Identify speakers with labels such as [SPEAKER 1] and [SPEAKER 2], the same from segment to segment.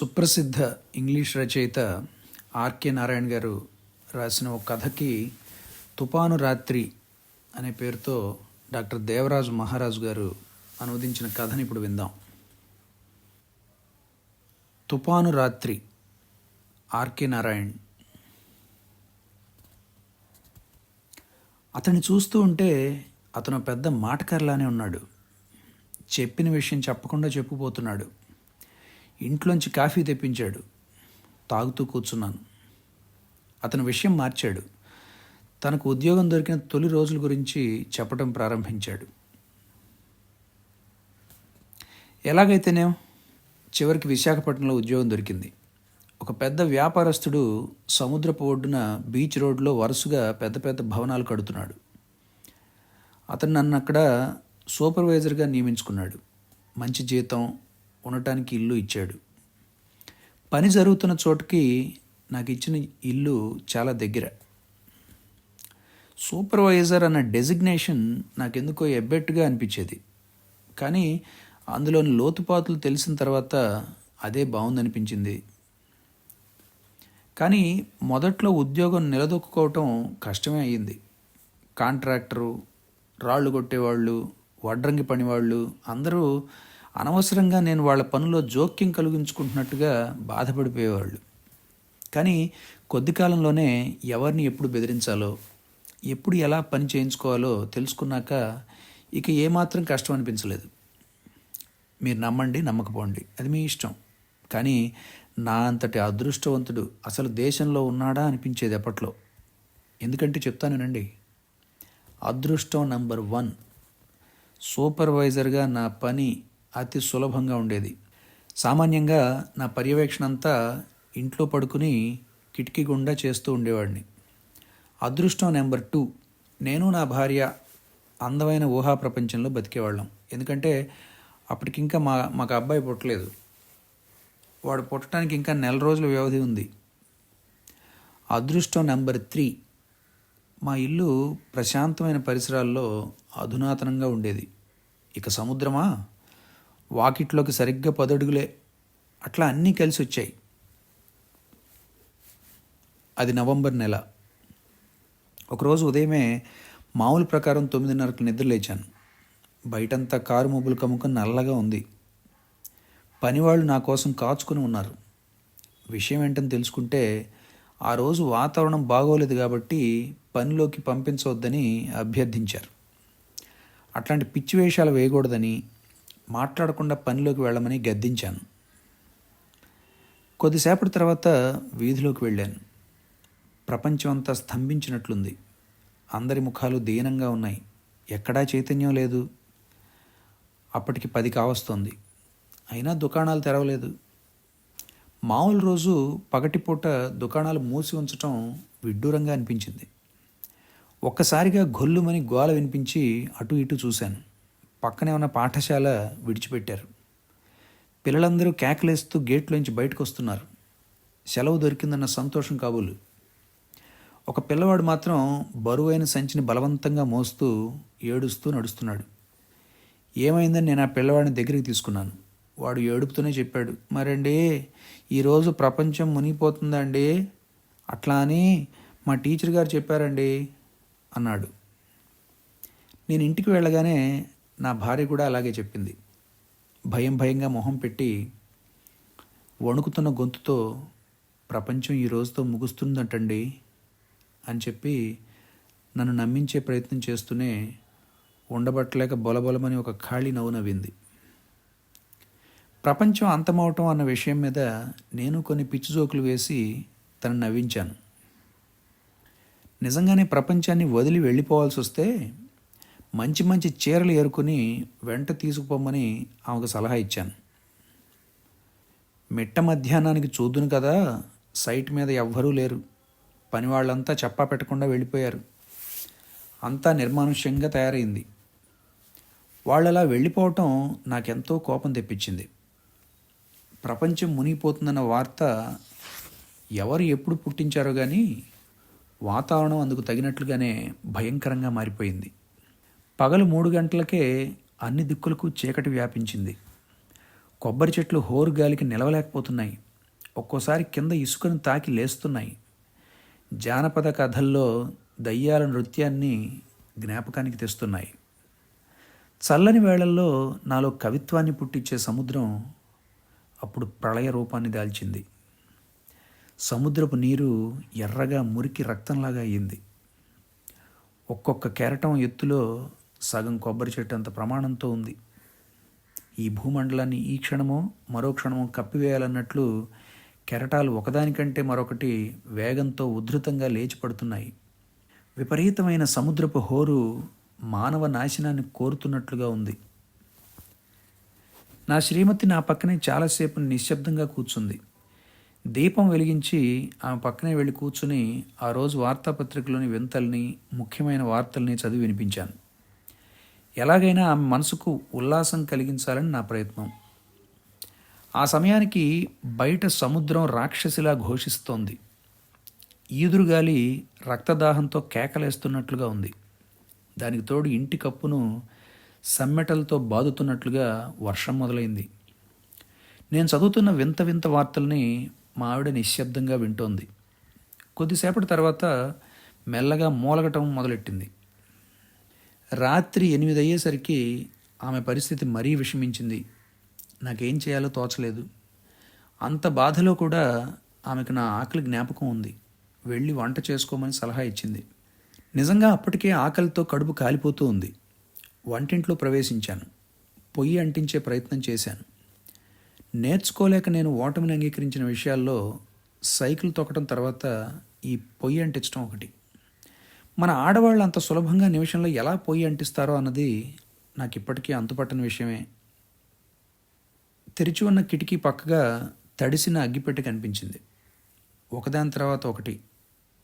[SPEAKER 1] సుప్రసిద్ధ ఇంగ్లీష్ రచయిత ఆర్కే నారాయణ గారు రాసిన ఒక కథకి తుపాను రాత్రి అనే పేరుతో డాక్టర్ దేవరాజు మహారాజు గారు అనువదించిన కథని ఇప్పుడు విందాం. తుపాను రాత్రి ఆర్కే నారాయణ్. అతన్ని చూస్తూ ఉంటే అతను పెద్ద మాటకారులానే ఉన్నాడు. చెప్పిన విషయం చెప్పకుండా చెప్పుపోతున్నాడు. ఇంట్లోంచి కాఫీ తెప్పించాడు. తాగుతూ కూర్చున్నాను. అతను విషయం మార్చాడు. తనకు ఉద్యోగం దొరికిన తొలి రోజుల గురించి చెప్పడం ప్రారంభించాడు. ఎలాగైతేనేం చివరికి విశాఖపట్నంలో ఉద్యోగం దొరికింది. ఒక పెద్ద వ్యాపారస్తుడు సముద్రపు ఒడ్డున బీచ్ రోడ్లో వరుసగా పెద్ద పెద్ద భవనాలు కడుతున్నాడు. అతను నన్ను అక్కడ సూపర్వైజర్గా నియమించుకున్నాడు. మంచి జీతం ఉండటానికి ఇల్లు ఇచ్చాడు. పని జరుగుతున్న చోటుకి నాకు ఇచ్చిన ఇల్లు చాలా దగ్గర. సూపర్వైజర్ అన్న డెసిగ్నేషన్ నాకెందుకో ఎబ్బెట్టుగా అనిపించేది. కానీ అందులోని లోతుపాతులు తెలిసిన తర్వాత అదే బాగుందనిపించింది కానీ మొదట్లో ఉద్యోగం నిలదొక్కుకోవటం కష్టమే అయ్యింది. కాంట్రాక్టరు రాళ్ళు కొట్టేవాళ్ళు వడ్రంగి పనివాళ్ళు అందరూ అనవసరంగా నేను వాళ్ళ పనిలో జోక్యం కలిగించుకుంటున్నట్టుగా బాధపడిపోయేవాళ్ళు. కానీ కొద్ది కాలంలోనే ఎవరిని ఎప్పుడు బెదిరించాలో ఎప్పుడు ఎలా పని చేయించుకోవాలో తెలుసుకున్నాక ఇక ఏమాత్రం కష్టం అనిపించలేదు. మీరు నమ్మండి నమ్మకపోండి అది మీ ఇష్టం. కానీ నా అంతటి అదృష్టవంతుడు అసలు దేశంలో ఉన్నాడా అనిపించేది ఎప్పట్లో? ఎందుకంటే చెప్తానేనండి. అదృష్టం నంబర్ వన్. సూపర్వైజర్గా నా పని అతి సులభంగా ఉండేది. సామాన్యంగా నా పర్యవేక్షణ అంతా ఇంట్లో పడుకుని కిటికీ గుండా చేస్తూ ఉండేవాడిని. అదృష్టం నెంబర్ టూ నేను నా భార్య అందమైన ఊహా ప్రపంచంలో బతికేవాళ్ళం. ఎందుకంటే అప్పటికింకా మా మాకు అబ్బాయి పుట్టలేదు. వాడు పుట్టడానికి ఇంకా నెల రోజుల వ్యవధి ఉంది. అదృష్టం నెంబర్ త్రీ మా ఇల్లు ప్రశాంతమైన పరిసరాల్లో అధునాతనంగా ఉండేది. ఇక సముద్రమా? వాకిట్లోకి సరిగ్గా పదడుగులే. అట్లా అన్నీ కలిసి వచ్చాయి. అది నవంబర్ నెల. ఒకరోజు ఉదయమే మామూలు ప్రకారం తొమ్మిదిన్నరకు నిద్ర లేచాను. బయటంతా కారు మబ్బులు కమ్ముకొని నల్లగా ఉంది. పనివాళ్ళు నా కోసం కాచుకుని ఉన్నారు. విషయం ఏంటని తెలుసుకుంటే ఆ రోజు వాతావరణం బాగోలేదు కాబట్టి పనిలోకి పంపించవద్దని అభ్యర్థించారు. అట్లాంటి పిచ్చి వేషాలు వేయకూడదని మాట్లాడకుండా పనిలోకి వెళ్ళమని గద్దించాను. కొద్దిసేపటి తర్వాత వీధిలోకి వెళ్ళాను. ప్రపంచం అంతా స్తంభించినట్లుంది. అందరి ముఖాలు దీనంగా ఉన్నాయి. ఎక్కడా చైతన్యం లేదు. అప్పటికి పది కావస్తోంది అయినా దుకాణాలు తెరవలేదు. మామూలు రోజు పగటిపూట దుకాణాలు మూసి ఉంచటం విడ్డూరంగా అనిపించింది. ఒక్కసారిగా గొల్లుమని గోల వినిపించి అటు ఇటు చూశాను. పక్కనే ఉన్న పాఠశాల విడిచిపెట్టారు. పిల్లలందరూ కేకలేస్తూ గేట్లోంచి బయటకు వస్తున్నారు సెలవు దొరికిందన్న సంతోషం కాబోలు. ఒక పిల్లవాడు మాత్రం బరువైన సంచిని బలవంతంగా మోస్తూ ఏడుస్తూ నడుస్తున్నాడు. ఏమైందని నేను ఆ పిల్లవాడిని దగ్గరికి తీసుకున్నాను. వాడు ఏడుపుతూనే చెప్పాడు మరండి ఈరోజు ప్రపంచం మునిగిపోతుందండి అట్లా అని మా టీచర్ గారు చెప్పారండి అన్నాడు. నేను ఇంటికి వెళ్ళగానే నా భార్య కూడా అలాగే చెప్పింది. భయం భయంగా మొహం పెట్టి వణుకుతున్న గొంతుతో ప్రపంచం ఈ రోజుతో ముగుస్తుందంటండి అని చెప్పి నన్ను నమ్మించే ప్రయత్నం చేస్తూనే ఉండబట్టలేక బొలబొలమని ఒక ఖాళీ నవ్వు నవ్వింది. ప్రపంచం అంతమవటం అన్న విషయం మీద నేను కొన్ని పిచ్చి జోకులు వేసి తను నవ్వించాను. నిజంగానే ప్రపంచాన్ని వదిలి వెళ్ళిపోవాల్సి వస్తే మంచి మంచి చీరలు ఏరుకుని వెంట తీసుకుపోమని ఆమెకు సలహా ఇచ్చాను. మిట్ట మధ్యాహ్నానికి చూద్దును కదా సైట్ మీద ఎవ్వరూ లేరు. పని వాళ్ళంతా చెప్పా పెట్టకుండా వెళ్ళిపోయారు. అంతా నిర్మానుష్యంగా తయారైంది. వాళ్ళలా వెళ్ళిపోవటం నాకెంతో కోపం తెప్పించింది. ప్రపంచం మునిగిపోతుందన్న వార్త ఎవరు ఎప్పుడు పుట్టించారో కానీ వాతావరణం అందుకు తగినట్లుగానే భయంకరంగా మారిపోయింది. పగలు మూడు గంటలకే అన్ని దిక్కులకు చీకటి వ్యాపించింది. కొబ్బరి చెట్లు హోరు గాలికి నిలవలేకపోతున్నాయి. ఒక్కోసారి కింద ఇసుకను తాకి లేస్తున్నాయి. జానపద కథల్లో దయ్యాల నృత్యాన్ని జ్ఞాపకానికి తెస్తున్నాయి. చల్లని వేళల్లో నాలో కవిత్వాన్ని పుట్టించే సముద్రం అప్పుడు ప్రళయ రూపాన్ని దాల్చింది. సముద్రపు నీరు ఎర్రగా మురికి రక్తంలాగా అయ్యింది ఒక్కొక్క కెరటం ఎత్తులో సగం కొబ్బరి చెట్టు అంత ప్రమాణంతో ఉంది. ఈ భూమండలాన్ని ఈ క్షణమో మరో క్షణమో కప్పివేయాలన్నట్లు కెరటాలు ఒకదానికంటే మరొకటి వేగంతో ఉధృతంగా లేచి పడుతున్నాయి విపరీతమైన సముద్రపు హోరు మానవ నాశనాన్ని కోరుతున్నట్లుగా ఉంది. నా శ్రీమతి నా పక్కనే చాలాసేపు నిశ్శబ్దంగా కూర్చుంది. దీపం వెలిగించి ఆమె పక్కనే వెళ్ళి కూర్చుని ఆ రోజు వార్తాపత్రికలోని వింతల్ని ముఖ్యమైన వార్తల్ని చదివి వినిపించాను. ఎలాగైనా ఆమె మనసుకు ఉల్లాసం కలిగించాలని నా ప్రయత్నం. ఆ సమయానికి బయట సముద్రం రాక్షసిలా ఘోషిస్తోంది. ఈదురుగాలి రక్తదాహంతో కేకలేస్తున్నట్లుగా ఉంది. దానికి తోడు ఇంటి కప్పును సమ్మెటలతో బాదుతున్నట్లుగా వర్షం మొదలైంది. నేను చదువుతున్న వింత వింత వార్తల్ని మా ఆవిడ నిశ్శబ్దంగా వింటోంది. కొద్దిసేపటి తర్వాత మెల్లగా మూలగటం మొదలెట్టింది. రాత్రి ఎనిమిది అయ్యేసరికి ఆమె పరిస్థితి మరీ విషమించింది. నాకేం చేయాలో తోచలేదు. అంత బాధలో కూడా ఆమెకు నా ఆకలి జ్ఞాపకం ఉంది. వెళ్ళి వంట చేసుకోమని సలహా ఇచ్చింది. నిజంగా అప్పటికే ఆకలితో కడుపు కాలిపోతూ ఉంది. వంటింట్లో ప్రవేశించాను. పొయ్యి అంటించే ప్రయత్నం చేశాను. నేర్చుకోలేక నేను ఓటమిని అంగీకరించిన విషయాల్లో సైకిల్ తొక్కడం తర్వాత ఈ పొయ్యి అంటించడం ఒకటి. మన ఆడవాళ్ళు అంత సులభంగా నిమిషంలో ఎలా పొయ్యి అంటిస్తారో అన్నది నాకు ఇప్పటికీ అంతుపట్టని విషయమే. తెరిచి ఉన్న కిటికీ పక్కగా తడిసిన అగ్గిపెట్టి కనిపించింది. ఒకదాని తర్వాత ఒకటి.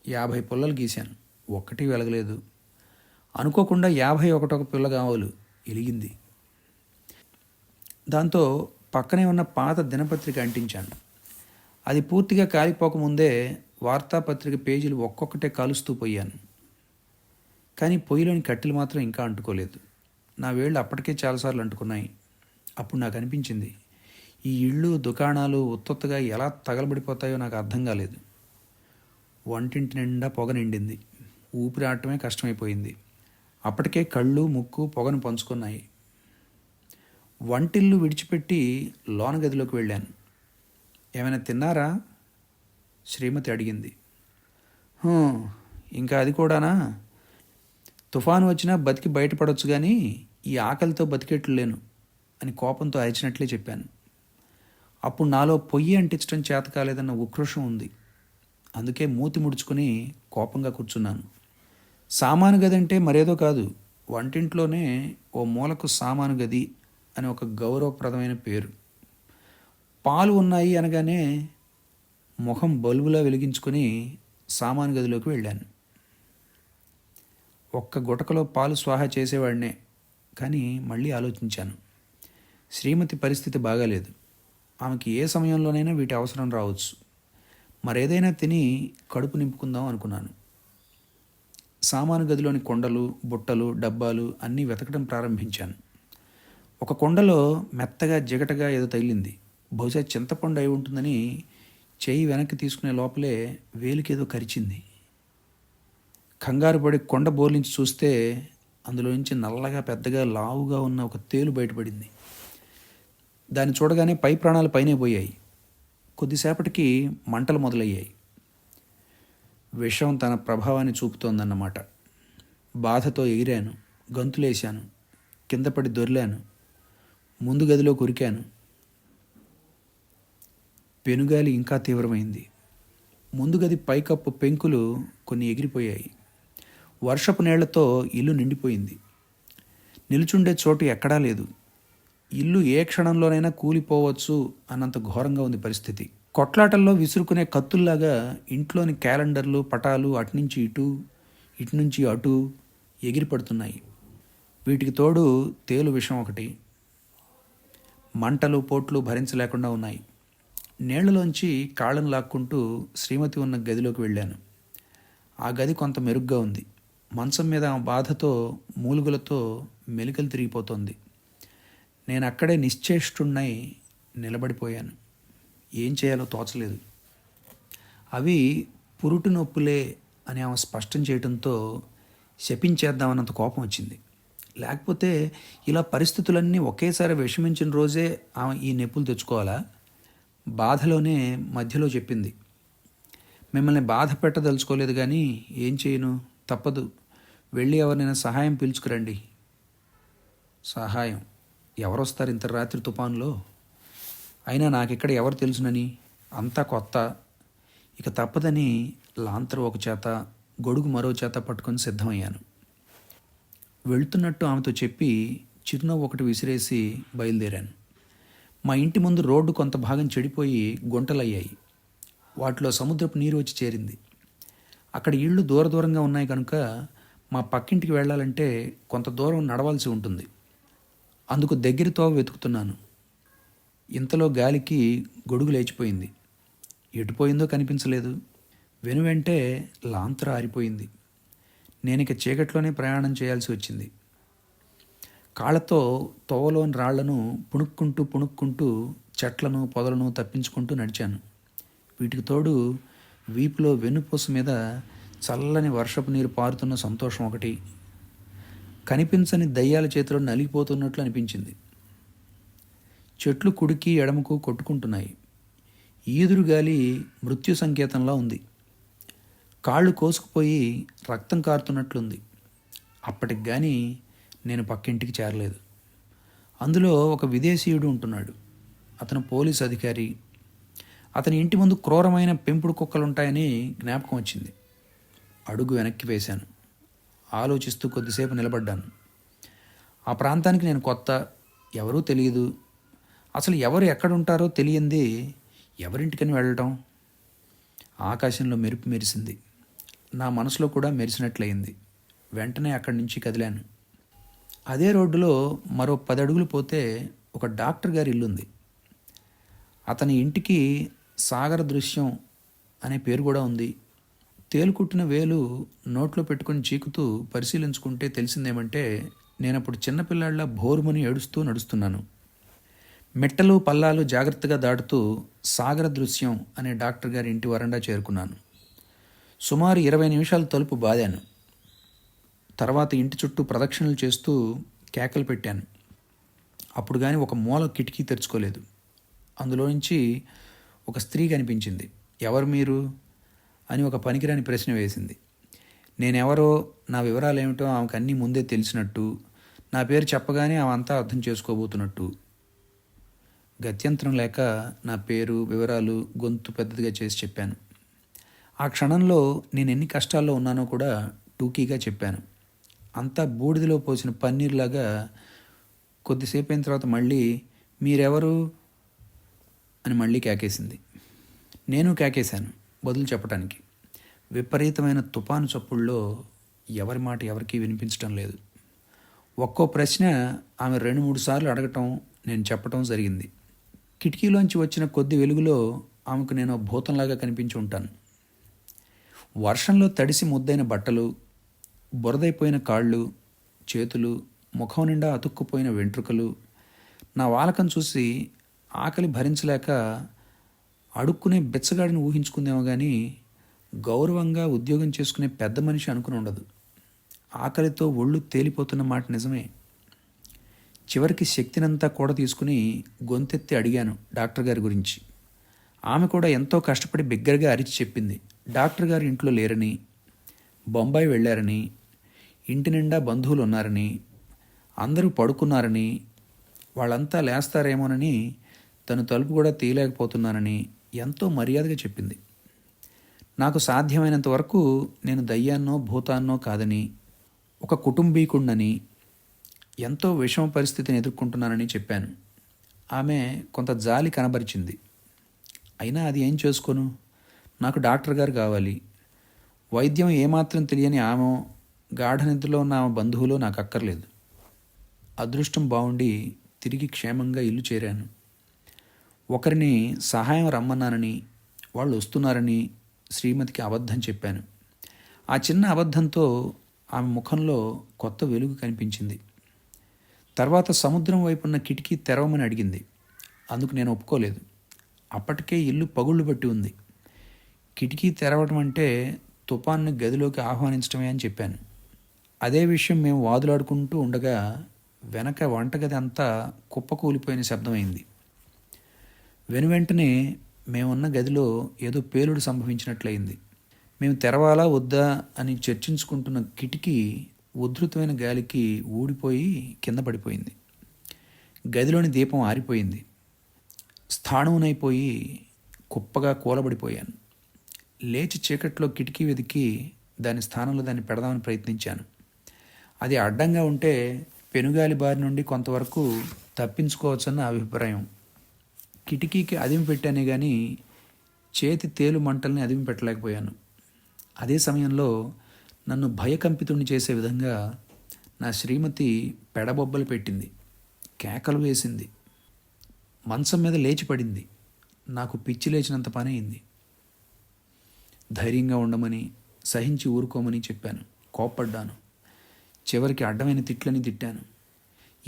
[SPEAKER 1] యాభై పుల్లలు గీశాను. ఒక్కటి వెలగలేదు. అనుకోకుండా యాభై ఒకటొక పిల్ల కావాలి ఎలిగింది. దాంతో పక్కనే ఉన్న పాత దినపత్రిక అంటించాను. అది పూర్తిగా కాలిపోకముందే వార్తాపత్రిక పేజీలు ఒక్కొక్కటే కాలుస్తూ పోయాను. కానీ పొయ్యిలోని కట్టెలు మాత్రం ఇంకా అంటుకోలేదు. నా వేళ్ళు అప్పటికే చాలాసార్లు అంటుకున్నాయి. అప్పుడు నాకు అనిపించింది ఈ ఇళ్ళు దుకాణాలు ఉత్తొత్తుగా ఎలా తగలబడిపోతాయో నాకు అర్థం కాలేదు. వంటింటి నిండా పొగ నిండింది. ఊపిరి ఆడటమే కష్టమైపోయింది. అప్పటికే కళ్ళు ముక్కు పొగను పంచుకున్నాయి. వంటిల్లు విడిచిపెట్టి లోన గదిలోకి వెళ్ళాను. ఏమైనా తిన్నారా? శ్రీమతి అడిగింది. ఇంకా అది కూడానా? తుఫాను వచ్చినా బతికి బయటపడొచ్చు కానీ ఈ ఆకలితో బతికేట్లు లేను అని కోపంతో అరిచినట్లే చెప్పాను. అప్పుడు నాలో పొయ్యి అంటించడం చేత కాలేదన్న ఉక్రోషం ఉంది. అందుకే మూతి ముడుచుకుని కోపంగా కూర్చున్నాను. సామాను గది అంటే మరేదో కాదు వంటింట్లోనే ఓ మూలకు సామాను గది అని ఒక గౌరవప్రదమైన పేరు. పాలు ఉన్నాయి అనగానే ముఖం బల్బులా వెలిగించుకొని సామాను గదిలోకి వెళ్ళాను. ఒక్క గుటకలో పాలు స్వాహా చేసేవాడినే కానీ మళ్ళీ ఆలోచించాను. శ్రీమతి పరిస్థితి బాగాలేదు. ఆమెకి ఏ సమయంలోనైనా వీటి అవసరం రావచ్చు. మరేదైనా తిని కడుపు నింపుకుందాం అనుకున్నాను. సామాను గదిలోని కొండలు బుట్టలు డబ్బాలు అన్నీ వెతకడం ప్రారంభించాను. ఒక కొండలో మెత్తగా జిగటగా ఏదో తగిలింది. బహుశా చింతపండు అయి ఉంటుందని చేయి వెనక్కి తీసుకునే లోపలే వేలికేదో కరిచింది. కంగారు పడి కొండ బోర్లించి చూస్తే అందులోంచి నల్లగా పెద్దగా లావుగా ఉన్న ఒక తేలు బయటపడింది. దాన్ని చూడగానే పై ప్రాణాలు పైనే పోయాయి. కొద్దిసేపటికి మంటలు మొదలయ్యాయి. విషం తన ప్రభావాన్ని చూపుతోందన్నమాట. బాధతో ఎగిరాను గంతులేశాను కింద పడి దొర్లాను ముందు గదిలో కురికాను. పెనుగాలి ఇంకా తీవ్రమైంది. ముందు గది పైకప్పు పెంకులు కొన్ని ఎగిరిపోయాయి. వర్షపు నీళ్ళతో ఇల్లు నిండిపోయింది. నిలుచుండే చోటు ఎక్కడా లేదు. ఇల్లు ఏ క్షణంలోనైనా కూలిపోవచ్చు అన్నంత ఘోరంగా ఉంది పరిస్థితి. కొట్లాటల్లో విసురుకునే కత్తుల్లాగా ఇంట్లోని క్యాలెండర్లు పటాలు అటునుంచి ఇటు ఇటు నుంచి అటు ఎగిరిపడుతున్నాయి. వీటికి తోడు తేలు విషం ఒకటి. మంటలు పోట్లు భరించలేకుండా ఉన్నాయి. నీళ్ళలోంచి కాళ్ళను లాక్కుంటూ శ్రీమతి ఉన్న గదిలోకి వెళ్ళాను. ఆ గది కొంత మెరుగ్గా ఉంది. మంచం మీద ఆమె బాధతో మూలుగులతో మెలికలు తిరిగిపోతోంది. నేను అక్కడే నిశ్చేష్టున్నై నిలబడిపోయాను. ఏం చేయాలో తోచలేదు. అవి పురుటు నొప్పులే అని ఆమె స్పష్టం చేయడంతో శపించేద్దామన్నంత కోపం వచ్చింది. లేకపోతే ఇలా పరిస్థితులన్నీ ఒకేసారి విషమించిన రోజే ఆమె ఈ నొప్పులు తెచ్చుకోవాలా? బాధలోనే మధ్యలో చెప్పింది. మిమ్మల్ని బాధ పెట్టదలుచుకోలేదు కానీ ఏం చేయను? తప్పదు. వెళ్ళి ఎవరినైనా సహాయం పిలుచుకురండి. సహాయం. ఎవరొస్తారు ఇంత రాత్రి తుఫాన్లో అయినా నాకిక్కడ ఎవరు తెలుసునని? అంతా కొత్త. ఇక తప్పదని లాంతరు ఒక చేత గొడుగు మరో చేత పట్టుకొని సిద్ధమయ్యాను. వెళ్తున్నట్టు ఆమెతో చెప్పి చిరునవ్వు ఒకటి విసిరేసి బయలుదేరాను. మా ఇంటి ముందు రోడ్డు కొంత భాగం చెడిపోయి గుంటలయ్యాయి. వాటిలో సముద్రపు నీరు వచ్చి చేరింది. అక్కడ ఇళ్ళు దూర దూరంగా ఉన్నాయి కనుక మా పక్కింటికి వెళ్ళాలంటే కొంత దూరం నడవాల్సి ఉంటుంది. అందుకు దగ్గర తోవ వెతుకుతున్నాను. ఇంతలో గాలికి గొడుగు లేచిపోయింది. ఎటుపోయిందో కనిపించలేదు. వెనువెంటే లాంతర ఆరిపోయింది. నేను ఇక చీకట్లోనే ప్రయాణం చేయాల్సి వచ్చింది. కాళ్ళతో తోవలోని రాళ్ళను పుణుక్కుంటూ పుణుక్కుంటూ చెట్లను పొదలను తప్పించుకుంటూ నడిచాను. వీటికి తోడు వీపులో వెన్నుపూస మీద చల్లని వర్షపు నీరు పారుతున్న సంతోషం ఒకటి. కనిపించని దయ్యాల చేతిలో నలిగిపోతున్నట్లు అనిపించింది. చెట్లు కుడికి ఎడమకు కొట్టుకుంటున్నాయి. ఈదురు గాలి మృత్యు సంకేతంలా ఉంది. కాళ్ళు కోసుకుపోయి రక్తం కారుతున్నట్లుంది. అప్పటికి కానీ నేను పక్కింటికి చేరలేదు. అందులో ఒక విదేశీయుడు ఉంటున్నాడు. అతను పోలీస్ అధికారి. అతని ఇంటి ముందు క్రూరమైన పెంపుడు కుక్కలుంటాయని జ్ఞాపకం వచ్చింది. అడుగు వెనక్కి వేశాను. ఆలోచిస్తూ కొద్దిసేపు నిలబడ్డాను. ఆ ప్రాంతానికి నేను కొత్త ఎవరూ తెలియదు. అసలు ఎవరు ఎక్కడుంటారో తెలియంది ఎవరింటికని వెళ్ళటం ఆకాశంలో మెరుపు మెరిసింది. నా మనసులో కూడా మెరిసినట్లయింది. వెంటనే అక్కడి నుంచి కదిలాను. అదే రోడ్డులో మరో పది అడుగులు పోతే ఒక డాక్టర్ గారి ఇల్లుంది. అతని ఇంటికి సాగర దృశ్యం అనే పేరు కూడా ఉంది. తేలుకుట్టిన వేలు నోట్లో పెట్టుకుని చీకుతూ పరిశీలించుకుంటే తెలిసిందేమంటే నేను అప్పుడు చిన్నపిల్లాళ్ళ భోరుమని ఏడుస్తూ నడుస్తున్నాను. మెట్టలు పల్లాలు జాగ్రత్తగా దాటుతూ సాగర దృశ్యం అనే డాక్టర్ గారి ఇంటి వరండా చేరుకున్నాను. సుమారు ఇరవై నిమిషాలు తలుపు బాదాను. తర్వాత ఇంటి చుట్టూ ప్రదక్షిణలు చేస్తూ కేకలు పెట్టాను. అప్పుడు కానీ ఒక మూల కిటికీ తెరుచుకోలేదు. అందులో నుంచి ఒక స్త్రీ కనిపించింది. ఎవరు మీరు? అని ఒక పనికిరాని ప్రశ్న వేసింది. నేనెవరో నా వివరాలు ఏమిటో ఆమెకు అన్నీ ముందే తెలిసినట్టు నా పేరు చెప్పగానే ఆమె అంతా అర్థం చేసుకోబోతున్నట్టు. గత్యంతరం లేక నా పేరు వివరాలు గొంతు పెద్దదిగా చేసి చెప్పాను. ఆ క్షణంలో నేను ఎన్ని కష్టాల్లో ఉన్నానో కూడా టూకీగా చెప్పాను. అంతా బూడిదలో పోసిన పన్నీర్లాగా కొద్దిసేపు అయిన తర్వాత మళ్ళీ మీరెవరు? అని మళ్ళీ కేకేసింది. నేను కేకేశాను బదులు చెప్పడానికి విపరీతమైన తుపాను చప్పుల్లో ఎవరి మాట ఎవరికీ వినిపించటం లేదు. ఒక్కో ప్రశ్న ఆమె రెండు మూడు సార్లు అడగటం నేను చెప్పటం జరిగింది. కిటికీలోంచి వచ్చిన కొద్ది వెలుగులో ఆమెకు నేను భూతంలాగా కనిపించి ఉంటాను. వర్షంలో తడిసి ముద్దైన బట్టలు బురదైపోయిన కాళ్ళు చేతులు ముఖం నిండా అతుక్కుపోయిన వెంట్రుకలు నా వాలకం చూసి ఆకలి భరించలేక అడుక్కునే బెచ్చగాడిని ఊహించుకుందేమో కానీ గౌరవంగా ఉద్యోగం చేసుకునే పెద్ద మనిషి అనుకుని ఉండదు. ఆకలితో ఒళ్ళు తేలిపోతున్న మాట నిజమే. చివరికి శక్తినంతా కూడా తీసుకుని గొంతెత్తి అడిగాను డాక్టర్ గారి గురించి. ఆమె కూడా ఎంతో కష్టపడి బిగ్గరగా అరిచి చెప్పింది. డాక్టర్ గారు ఇంట్లో లేరని బొంబాయి వెళ్ళారని ఇంటి నిండా బంధువులు ఉన్నారని అందరూ పడుకున్నారని వాళ్ళంతా లేస్తారేమోనని తను తలుపు కూడా తీయలేకపోతున్నానని ఎంతో మర్యాదగా చెప్పింది. నాకు సాధ్యమైనంత వరకు నేను దయ్యాన్నో భూతాన్నో కాదని ఒక కుటుంబీకుణ్ణని ఎంతో విషమ పరిస్థితిని ఎదుర్కొంటున్నానని చెప్పాను. ఆమె కొంత జాలి కనబరిచింది. అయినా అది ఏం చేసుకోను? నాకు డాక్టర్ గారు కావాలి. వైద్యం ఏమాత్రం తెలియని ఆమె గాఢ నిద్రలో ఉన్న ఆమె బంధువులో నాకు అక్కర్లేదు. అదృష్టం బాగుండి తిరిగి క్షేమంగా ఇల్లు చేరాను. ఒకరిని సహాయం రమ్మన్నానని వాళ్ళు వస్తున్నారని శ్రీమతికి అబద్ధం చెప్పాను. ఆ చిన్న అబద్ధంతో ఆమె ముఖంలో కొత్త వెలుగు కనిపించింది. తర్వాత సముద్రం వైపున్న కిటికీ తెరవమని అడిగింది. అందుకు నేను ఒప్పుకోలేదు. అప్పటికే ఇల్లు పగుళ్ళు పట్టి ఉంది. కిటికీ తెరవడం అంటే తుపాన్ని గదిలోకి ఆహ్వానించడమే అని చెప్పాను. అదే విషయం మేము వాదులాడుకుంటూ ఉండగా వెనక వంటగది అంతా కుప్పకూలిపోయిన శబ్దమైంది వెనువెంటనే మేమున్న గదిలో ఏదో పేలుడు సంభవించినట్లయింది. మేము తెరవాలా వద్దా అని చర్చించుకుంటున్న కిటికీ ఉధృతమైన గాలికి ఊడిపోయి కింద పడిపోయింది. గదిలోని దీపం ఆరిపోయింది. స్థాణువునైపోయి కుప్పగా కూలబడిపోయాను. లేచి చీకట్లో కిటికీ వెతికి దాని స్థానంలో దాన్ని పెడదామని ప్రయత్నించాను. అది అడ్డంగా ఉంటే పెనుగాలి బారి నుండి కొంతవరకు తప్పించుకోవచ్చన్న అభిప్రాయం. కిటికీకి అదిమి పెట్టానే కానీ చేతి తేలు మంటల్ని అదిమి పెట్టలేకపోయాను. అదే సమయంలో నన్ను భయకంపితుణ్ణి చేసే విధంగా నా శ్రీమతి పెడబొబ్బలు పెట్టింది. కేకలు వేసింది. మంచం మీద లేచి పడింది. నాకు పిచ్చి లేచినంత పని అయింది. ధైర్యంగా ఉండమని సహించి ఊరుకోమని చెప్పాను. కోప్పడ్డాను. చివరికి అడ్డమైన తిట్లని తిట్టాను.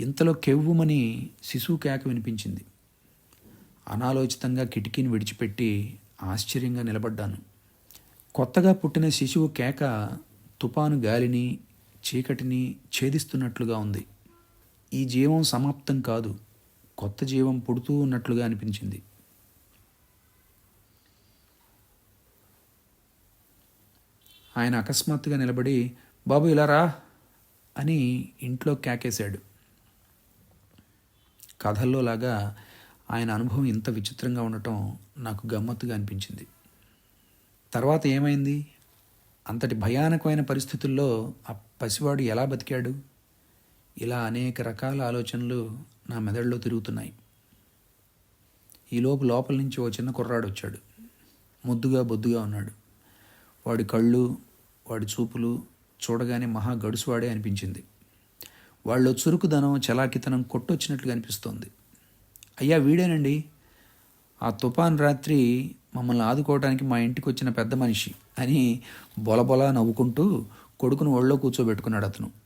[SPEAKER 1] ఇంతలో కెవ్వుమని శిశువు కేక వినిపించింది. అనాలోచితంగా కిటికీని విడిచిపెట్టి ఆశ్చర్యంగా నిలబడ్డాను. కొత్తగా పుట్టిన శిశువు కేక తుపాను గాలిని చీకటిని ఛేదిస్తున్నట్లుగా ఉంది. ఈ జీవం సమాప్తం కాదు కొత్త జీవం పుడుతూ ఉన్నట్లుగా అనిపించింది. ఆయన అకస్మాత్తుగా నిలబడి బాబు ఇలా రా అని ఇంట్లో కేకేశాడు. కథల్లో లాగా ఆయన అనుభవం ఇంత విచిత్రంగా ఉండటం నాకు గమ్మత్తుగా అనిపించింది. తర్వాత ఏమైంది? అంతటి భయానకమైన పరిస్థితుల్లో ఆ పసివాడు ఎలా బతికాడు? ఇలా అనేక రకాల ఆలోచనలు నా మెదడులో తిరుగుతున్నాయి. ఈలోపు లోపల నుంచి ఓ చిన్న కుర్రాడు వచ్చాడు. ముద్దుగా బొద్దుగా ఉన్నాడు. వాడి కళ్ళు వాడి చూపులు చూడగానే మహా గడుసువాడే అనిపించింది. వాళ్ళు చురుకుదనం చలాకితనం కొట్టొచ్చినట్లుగా అనిపిస్తోంది. అయ్యా వీడేనండి. ఆ తుఫాన్ రాత్రి మమ్మల్ని ఆదుకోవడానికి మా ఇంటికి వచ్చిన పెద్ద మనిషి అని బొలబొల నవ్వుకుంటూ కొడుకును ఒళ్ళో కూర్చోబెట్టుకున్నాడు అతను.